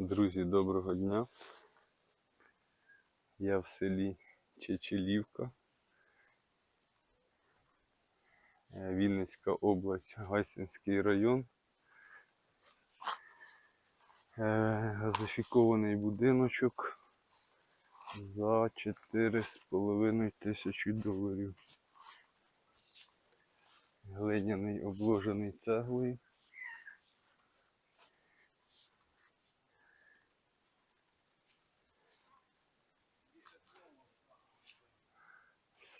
Друзі, доброго дня. Я в селі Чечелівка, Е, Вінницька область, Гайсинський район. Е, Газифікований будиночок за 4,5 тисячі доларів. Глиняний обложений цеглою.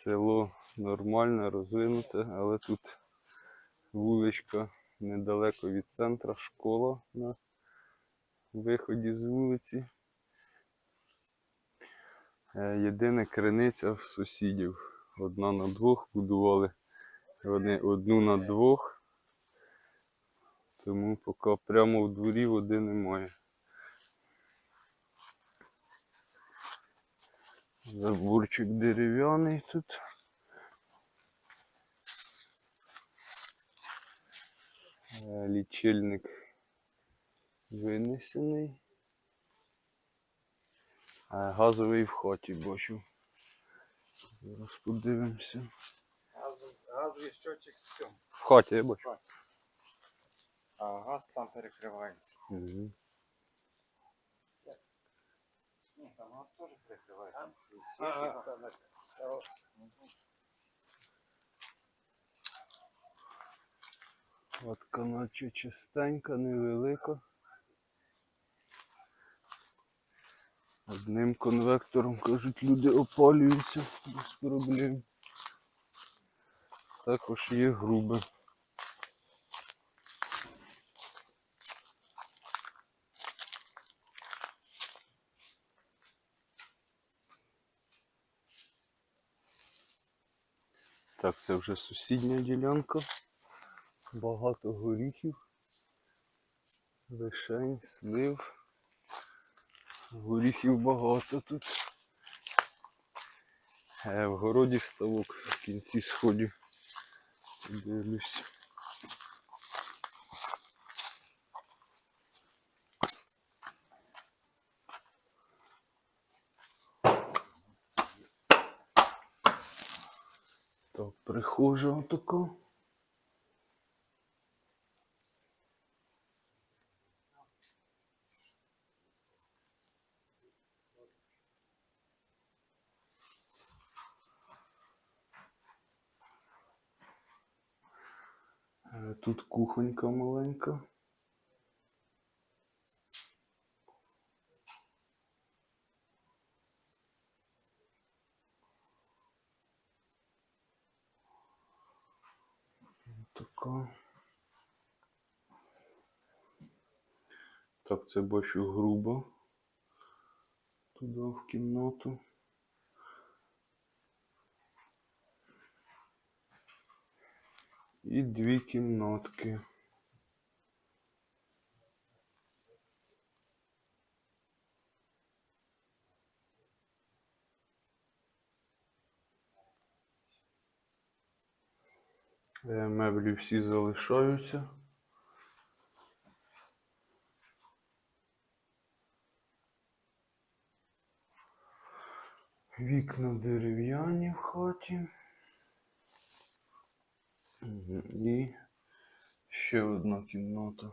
Село нормальне, розвинуте, але тут вуличка недалеко від центра, школа на виході з вулиці. Е, Єдине криниця в сусідів. Одна на двох будували вони одну на двох. Тому поки прямо в дворі води немає. Заборчик дерев'яний тут. Е, Лічильник винесений. А газовий в хаті бачу. Зараз подивимося. Газ, газовий щотчик з цим. В хаті я бачу. А газ там перекривається. Угу. Ні, там у газ теж перекривається. Латка наче чистенька, невелика. Одним конвектором, кажуть, люди опалюються без проблем. Також є грубе. Так, це вже сусідня ділянка. Багато горіхів, вишень, слив. Горіхів багато тут. Е, в городі ставок в кінці сходів. Дивлюсь. Так, прихожа отака. Е, Тут кухонька маленька. Така. Так, це бачу грубо. Туди в кімнату. І дві кімнатки. Е, Меблі всі залишаються. Вікна дерев'яні в хаті. І ще одна кімната.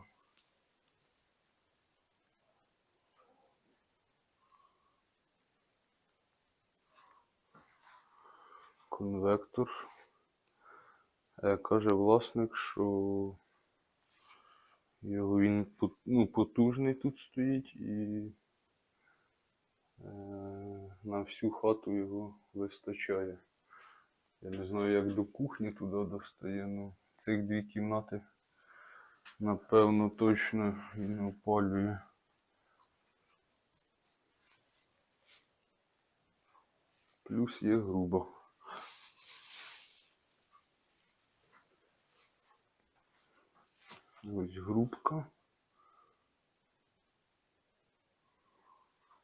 Конвектор. Каже власник, що його він ну, потужний тут стоїть і е, на всю хату його вистачає. Я не знаю, як до кухні туди достає, ну цих дві кімнати, напевно, точно він опалює. Плюс є грубо. Ось грубка.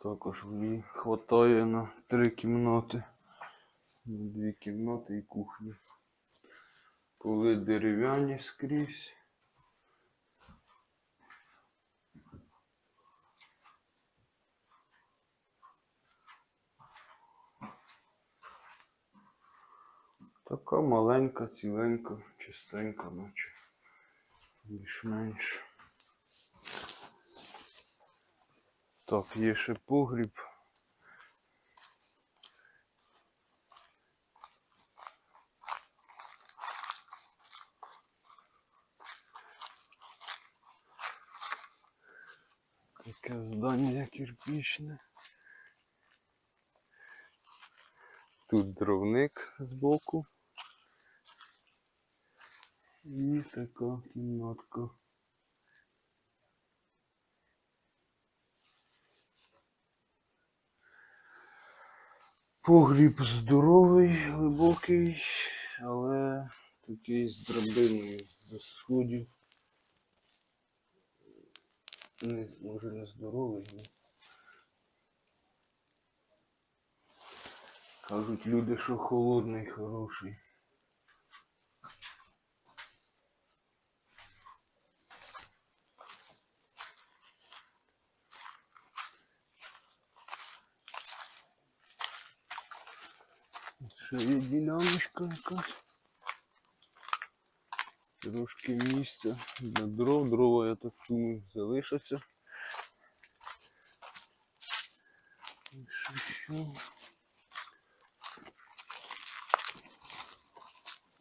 Також мені вистачає на три кімнати. Дві кімнати і кухню. Поли дерев'яні скрізь. Така маленька, ціленька, чистенька, наче більш-менш. Так, є ще погріб. Таке здання кирпічне. Тут дровник збоку. І така кімнатка. Погріб здоровий, глибокий, але такий з драбиною без сходів. Не, може не здоровий, Ні. кажуть люди, що холодний, хороший. Є діляночка якась. Трошки місця для дров. Дрова, я так думаю, залишаться.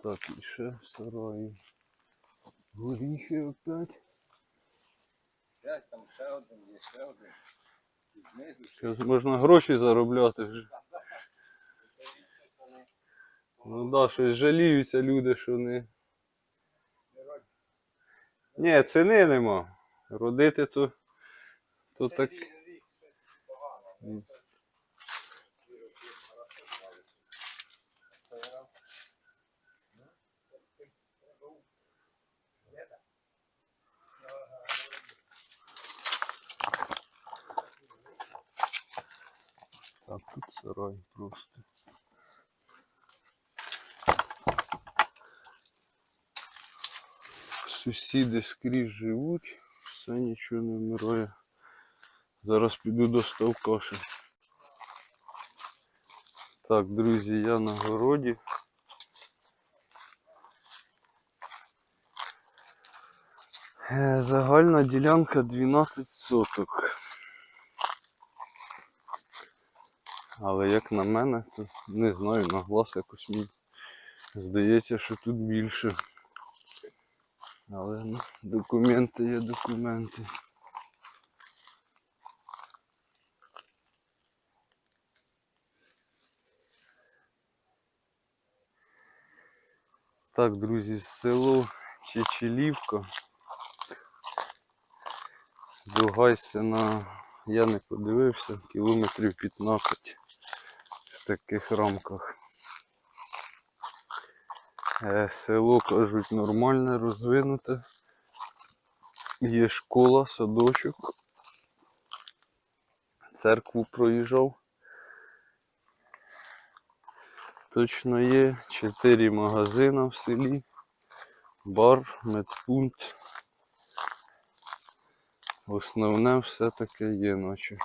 Так, і ще в сараї. Горіхи опять. Глянь, там ще один, є ще один. І знизу ще. Можна гроші заробляти вже. Ну да, щось жаліються люди, що не. Ні, ціни нема. Родити то, то так. Так, тут сарай просто. Сусіди скрізь живуть, все нічого не вмирає. Зараз піду до ставка. Так, друзі, я на городі. Е, Загальна ділянка 12 соток. Але як на мене, то не знаю, на глаз якось мені здається, що тут більше. Але ну, документи є документи. Так, друзі, село Чечелівка. До Гайсена я не подивився, кілометрів 15 в таких рамках. Е, Село, кажуть, нормальне, розвинуте. Є школа, садочок. Церкву проїжджав. Точно є. Чотири магазини в селі. Бар, медпункт. Основне все таке є, наче.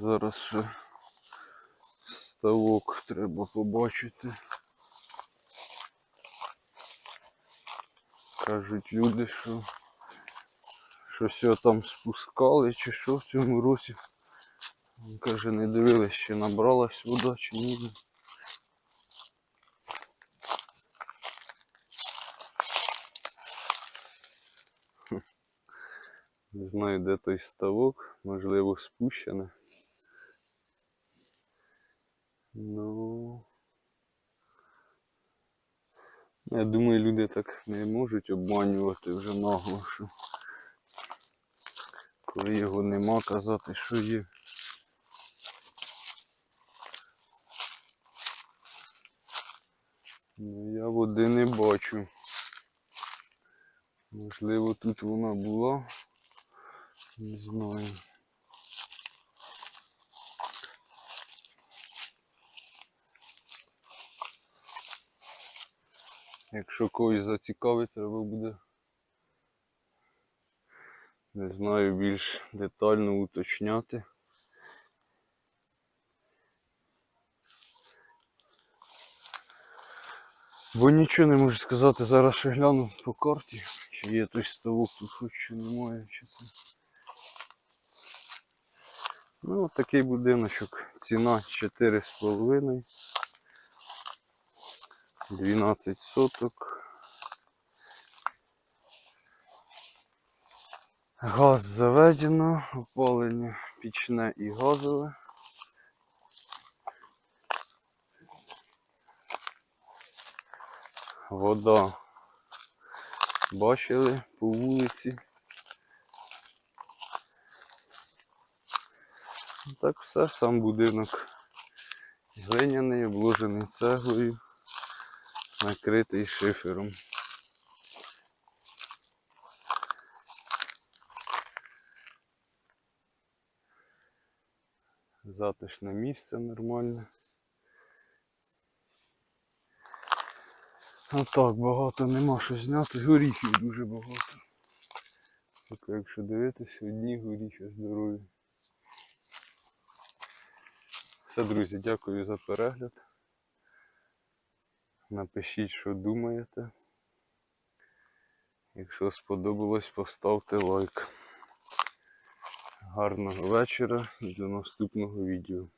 Зараз ще ставок треба побачити. Кажуть люди, що щось його там спускали чи що в цьому році. Він Каже, не дивились, чи набралась вода, чи ні. Не знаю, де той ставок, можливо, спущене. Ну. Я думаю, люди так не можуть обманювати вже нагло, що коли його нема, казати, що є. Ну, я води не бачу. Можливо, тут вона була. Не знаю. Якщо когось зацікавить, треба буде не знаю більш детально уточняти. Бо нічого не можу сказати, зараз ще гляну по карті, чи є той ставок тут хоч чи немає, чи це. Ну, такий будиночок, ціна 4,5. 12 соток. Газ заведено, опалення пічне і газове. Вода бачили по вулиці. Так все, сам будинок глиняний, обложений цеглою, накритий шифером. Затишне місце нормальне. А так, багато нема що зняти. Горіхів дуже багато. Тільки якщо дивитися, одні горіхи здорові. Все, друзі, дякую за перегляд. Напишіть, що думаєте. Якщо сподобалось, поставте лайк. Гарного вечора і до наступного відео.